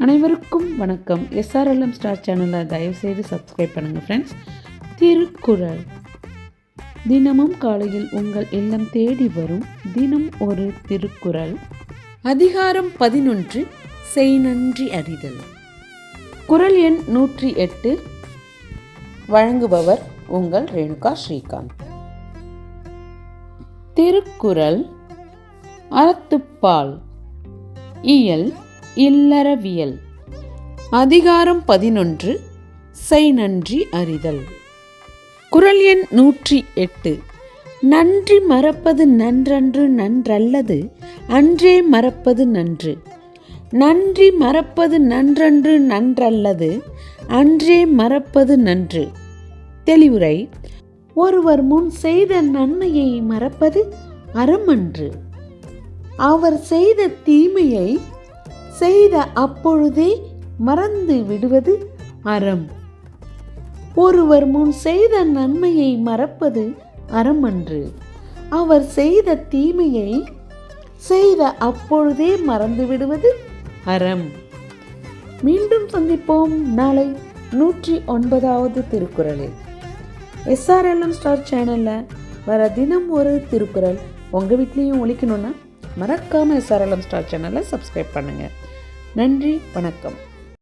அனைவருக்கும் வணக்கம். SRLM star சேனலை தயவுசெய்து சப்ஸ்கிரைப் பண்ணுங்கள் ஃப்ரெண்ட்ஸ் திருக்குறள். தினமும் காலையில் உங்கள் இல்லம் தேடி வரும் தினம் ஒரு திருக்குறள். அதிகாரம் பதினொன்று செய் நன்றி அறிதல். குறள் எண் நூற்றி எட்டு. வழங்குபவர் உங்கள் ரேணுகா ஸ்ரீகாந்த். திருக்குறள். அறத்துப்பால். இயல். இல்லறவியல். அதிகாரம் பதினொன்று செய் நன்றி அறிதல். குறள் எண் நூற்றி எட்டு. நன்றி மறப்பது நன்றன்று நன்றல்லது அன்றே மறப்பது நன்று. நன்றி மறப்பது நன்றன்று நன்றல்லது அன்றே மறப்பது நன்று. தெளிவுரை ஒருவர் முன் செய்த நன்மையை மறப்பது அறமன்று அவர் செய்த தீமையை செய்த அப்பொழுதே மறந்து விடுவது அறம். ஒருவர் முன் செய்த நன்மையை மறப்பது அறம் அன்று அவர் செய்த தீமையை செய்த அப்பொழுதே மறந்து விடுவது அறம். மீண்டும் சந்திப்போம் நாளை நூற்றி ஒன்பதாவது திருக்குறளில். எஸ்ஆர்எல்எம் ஸ்டார் சேனலில் வர தினம் ஒரு திருக்குறள் உங்கள் வீட்லேயும் ஒழிக்கணும்னா மறக்காமல் எஸ்ஆர்எல்எம் ஸ்டார் சேனலை சப்ஸ்கிரைப் பண்ணுங்கள் நன்றி வணக்கம்.